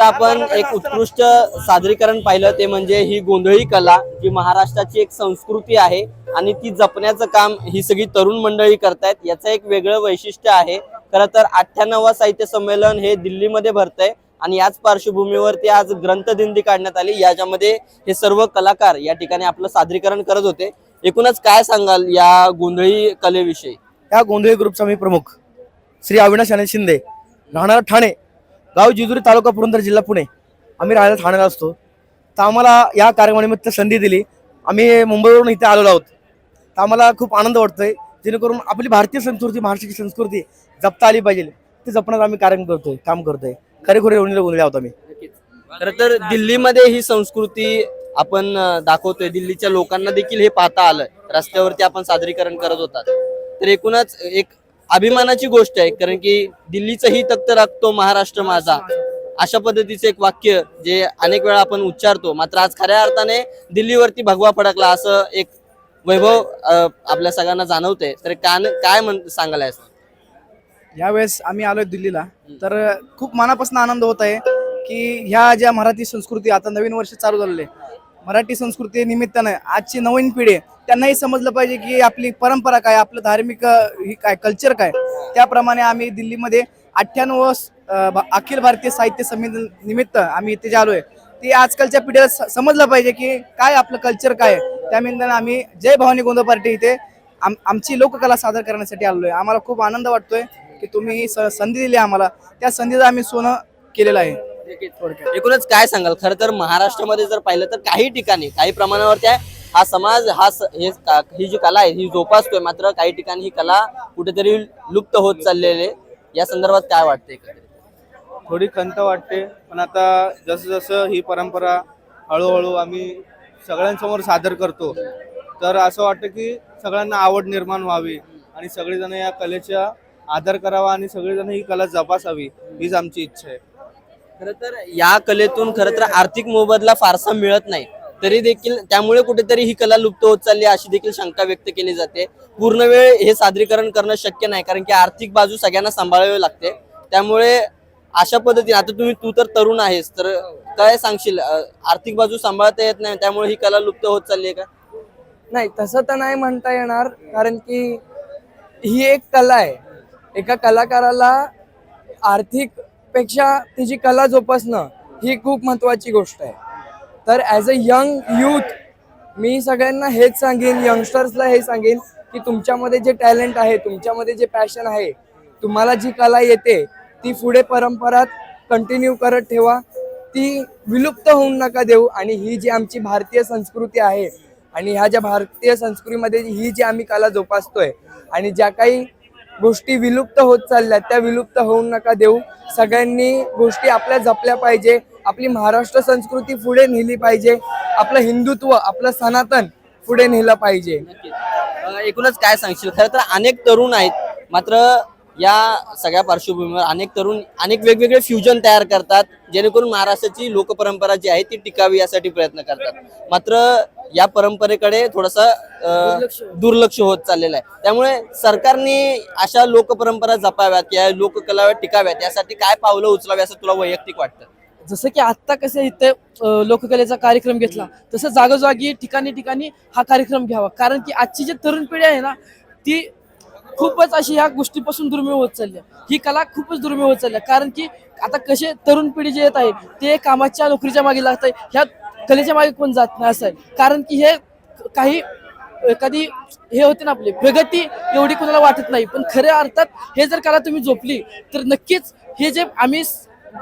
आता आपण एक उत्कृष्ट सादरीकरण पाहिलं ते म्हणजे ही गोंधळी कला जी महाराष्ट्राची एक संस्कृती आहे आणि ती जपण्याचं काम ही सगळी तरुण मंडळी करतायत याचं एक वेगळं वैशिष्ट्य आहे. खरं तर अठ्ठ्याण्णवा साहित्य संमेलन हे दिल्लीमध्ये भरतंय आणि याच पार्श्वभूमीवरती आज ग्रंथदिंडी काढण्यात आली. याच्यामध्ये हे सर्व कलाकार या ठिकाणी आपलं सादरीकरण करत होते. एकूणच काय सांगाल या गोंधळी कलेविषयी? या गोंधळी ग्रुपचा मी प्रमुख श्री अविनाश आनंद शिंदे राहणार ठाणे. गाव जिजुरी तालुका पुरंदर जिल्हा पुणे. आम्ही राहायला ठाण्याला असतो. तर आम्हाला या कार्यक्रमानिमित्त संधी दिली. आम्ही मुंबईवरून इथे आलेलो आहोत. तर आम्हाला खूप आनंद वाटतोय. जेणेकरून आपली भारतीय संस्कृती महाराष्ट्राची संस्कृती जपता आली पाहिजे. ते जपण्यात आम्ही कार्य करतोय काम करतोय. खरेखुरे गोंधळी गोंधळी आहोत आम्ही. खरं तर दिल्लीमध्ये ही संस्कृती आपण दाखवतोय. दिल्लीच्या लोकांना देखील हे पाहता आलं रस्त्यावरती आपण सादरीकरण करत होतात. तर एकूणच एक अभिमानाची गोष्ट आहे कारण की दिल्लीचं ही तख्त राखतो महाराष्ट्र माझा. अशा पद्धतीचं एक वाक्य जे अनेक वेळा आपण उच्चारतो मात्र आज खऱ्या अर्थाने दिल्लीवरती भगवा फडकला असं एक वैभव आपल्या सगळ्यांना जाणवतंय तर काय काय म्हण सांगायला यावेळेस आम्ही आलोय दिल्लीला. तर खूप मनापासून आनंद होत आहे की ह्या ज्या मराठी संस्कृती आता नवीन वर्ष चालू झालेले मराठी संस्कृती निमित्तानं आजची नवीन पिढी आहे, त्यांनाही समजलं पाहिजे की आपली परंपरा काय आपलं धार्मिक ही काय कल्चर काय? त्याप्रमाणे आम्ही दिल्लीमध्ये अठ्ठ्याण्णव अखिल भारतीय साहित्य संमेलन निमित्त आम्ही इथे जे आलोय ते आजकालच्या पिढीला स- समजलं पाहिजे की काय आपलं कल्चर काय आहे. त्या निमित्तानं आम्ही जय भवानी गोंधळ पार्टी इथे आम आमची लोककला सादर करण्यासाठी आलो आहे आम्हाला खूप आनंद वाटतोय की तुम्ही ही स- संधी दिली आम्हाला. त्या संधीचं आम्ही सोनं केलेलं आहे. एकूणच काय सांगाल? खरं तर महाराष्ट्रामध्ये जर पाहिलं तर काही ठिकाणी काही प्रमाणावरती आहे हा समाज हा स- हे का- ही जी कला आहे ही जोपासतोय. मात्र काही ठिकाणी ही कला कुठेतरी लुप्त होत चाललेली आहे. या संदर्भात काय वाटते थोडी खंत वाटते पण आता जसं जसं ही परंपरा हळूहळू आम्ही सगळ्यांसमोर सादर करतो तर असं वाटतं की सगळ्यांना आवड निर्माण व्हावी आणि सगळेजण या कलेचा आदर करावा आणि सगळेजण ही कला जपासावी हीच आमची इच्छा आहे. खरं तर या कलेतून खरं तर आर्थिक मोबदला फारसा मिळत नाही. तरी देखील त्यामुळे कुठेतरी ही कला लुप्त होत चालली आहे, अशी देखील शंका व्यक्त केली जाते. पूर्ण वेळ हे सादरीकरण करणं शक्य नाही कारण की आर्थिक बाजू सगळ्यांना सांभाळावी लागते. त्यामुळे अशा पद्धतीने आता तुम्ही तू तर तरुण आहेस तर काय सांगशील? आर्थिक बाजू सांभाळता येत नाही त्यामुळे ही कला लुप्त होत चालली आहे का? नाही तसं तर नाही म्हणता येणार कारण की ही एक कला आहे. एका कलाकाराला आर्थिक पेक्षा तिची कला जोपासणं ही खूप महत्वाची गोष्ट आहे. तर ॲज अ यंग यूथ मी सगळ्यांना हेच सांगेन यंगस्टर्सला हे सांगेन की तुमच्यामध्ये जे टॅलेंट आहे तुमच्यामध्ये जे पॅशन आहे तुम्हाला जी कला येते ती पुढे परंपरात कंटिन्यू करत ठेवा. ती विलुप्त होऊन नका देऊ आणि ही जी आमची भारतीय संस्कृती आहे आणि ह्या ज्या भारतीय संस्कृतीमध्ये ही जी आम्ही कला जोपासतोय आणि ज्या काही गोष्टी विलुप्त होत चालल्या त्या विलुप्त होऊ नका देऊ. सगळ्यांनी गोष्टी आपल्या जपल्या पाहिजे. आपली महाराष्ट्र संस्कृती पुढे नेली पाहिजे. आपलं हिंदुत्व आपलं सनातन पुढे नेलं पाहिजे. एकूणच काय सांगशील? खरं तर अनेक तरुण आहेत. मात्र या सगळ्या पार्श्वभूमीवर अनेक तरुण अनेक वेगवेगळे फ्युजन तयार करतात जेणेकरून महाराष्ट्राची लोकपरंपरा जी आहे ती टिकावी यासाठी प्रयत्न करतात. मात्र या परंपरेकडे थोडस दुर्लक्ष होत. चाललेलं आहे. त्यामुळे सरकारने अशा लोकपरंपरा जपाव्यात या लोककला टिकाव्यात यासाठी काय पावलं उचलावी असं तुला वैयक्तिक वाटतं? जसं की आत्ता कसं इथे लोककलेचा कार्यक्रम घेतला तसं जागोजागी ठिकाणी ठिकाणी हा कार्यक्रम घ्यावा. कारण की आजची जी तरुण पिढी आहे ना ती खूपच अशी ह्या गोष्टीपासून दुर्मिळ होत चालली आहे. ही कला खूपच दुर्मिळ होत चालली आहे. कारण की आता कसे तरुण पिढी जे येत आहे ते कामाच्या नोकरीच्या मागे लागत आहे. ह्या कलेच्या मागे कोण जात नाही असं आहे. कारण की हे काही एखादी हे होते ना आपली प्रगती एवढी कोणाला वाटत नाही. पण खऱ्या अर्थात हे जर कला तुम्ही जोपली तर नक्कीच हे जे आम्ही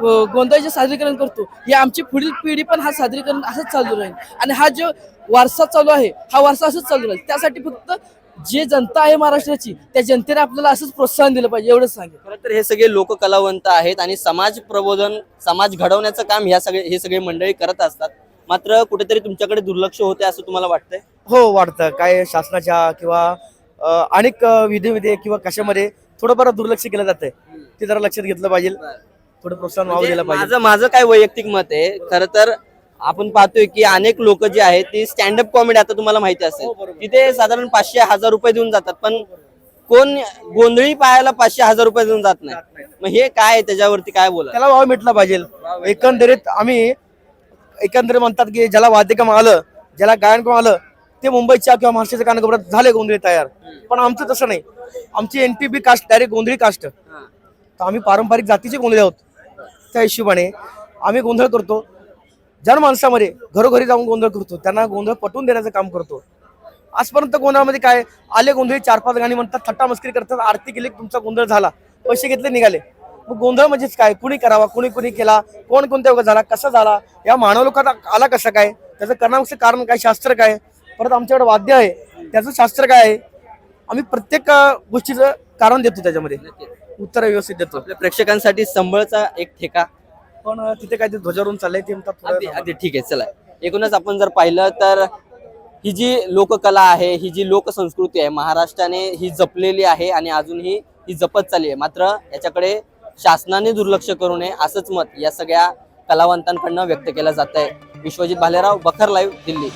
गो- सादरीकरण करतो हे आमची पुढील पिढी पण हा सादरीकरण असंच चालू राहील. आणि हा जो वारसा चालू आहे हा वारसा असंच चालू राहील. त्यासाठी फक्त जे जनता आहे महाराष्ट्राची त्या जनतेने आपल्याला असंच प्रोत्साहन दिलं पाहिजे एवढंच सांगेल खरं तर हे सगळे लोककलावंत आहेत आणि समाज प्रबोधन समाज घडवण्याचं काम ह्या सगळे हे सगळे मंडळी करत असतात. मात्र कुठेतरी तुमच्याकडे दुर्लक्ष होते असं तुम्हाला वाटतंय? हो वाटतं. काय शासनाच्या किंवा अं, अनेक अं, विधीमध्ये किंवा कशामध्ये थोडंफार दुर्लक्ष केलं जातंय. ते जरा लक्षात घेतलं पाहिजे. थोडं प्रोत्साहन व्हावं म्हणजे दिलं पाहिजे. माझं माझं काय वैयक्तिक मत आहे खरं तर आपण पाहतोय की अनेक लोक जे आहेत ती स्टँडअप कॉमेडी आता तुम्हाला माहिती असेल. तिथे साधारण पाचशे हजार रुपये देऊन जातात. पण कोण गोंधळी पाहायला पाचशे हजार रुपये देऊन जात नाही. मग हे काय आहे? त्याच्यावरती काय बोला त्याला वाव भेटला पाहिजे. एकंदरीत आम्ही एकंदरीत म्हणतात की ज्याला वाद्यकम आलं ज्याला गायनकम आलं ते मुंबईच्या किंवा महाराष्ट्राच्या कानकोपऱ्यात झाले गोंधळी तयार. पण आमचं तसं नाही. आमची NTB caste direct Gondhali caste तर आम्ही पारंपरिक जातीचे गोंधळी आहोत. त्या हिशोबाने आम्ही गोंधळ करतो. ज्या माणसामध्ये घरोघरी जाऊन गोंधळ करतो त्यांना गोंधळ पटवून देण्याचं काम करतो. आजपर्यंत गोंधळामध्ये काय? आले गोंधळी चार पाच गाणी म्हणतात थट्टा मस्करी करतात आरती केली तुमचा गोंधळ झाला पैसे घेतले निघाले. मग गोंधळ म्हणजेच काय? कुणी करावा कुणी कुणी केला कोण कोणत्या योग झाला कसा झाला? या मानव लोकांना आला कसं काय? त्याचं करण्यामागचं कारण काय? शास्त्र काय? परत आमच्याकडे वाद्य आहे. त्याचं शास्त्र काय आहे? आम्ही प्रत्येक गोष्टीचं कारण देतो त्याच्यामध्ये. उत्तर व्यवस्थित देतो. आपल्या प्रेक्षकांसाठी संबळचा एक ठेका. पण तिथे काय ते ध्वजावरून चाललंय ते म्हणतात अगदी ठीक आहे चला. एकूणच आपण जर पाहिलं तर ही जी लोककला आहे ही जी लोकसंस्कृती आहे महाराष्ट्राने ही जपलेली आहे आणि अजूनही ही जपत चालली आहे. मात्र याच्याकडे शासनाने दुर्लक्ष करू नये असंच मत या सगळ्या कलावंतांकडनं व्यक्त केलं जात आहे. विश्वजित भालेराव बखर लाईव्ह दिल्ली.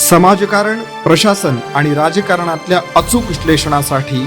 समाजकारण प्रशासन आणि राजकारणातल्या अचूक विश्लेषणासाठी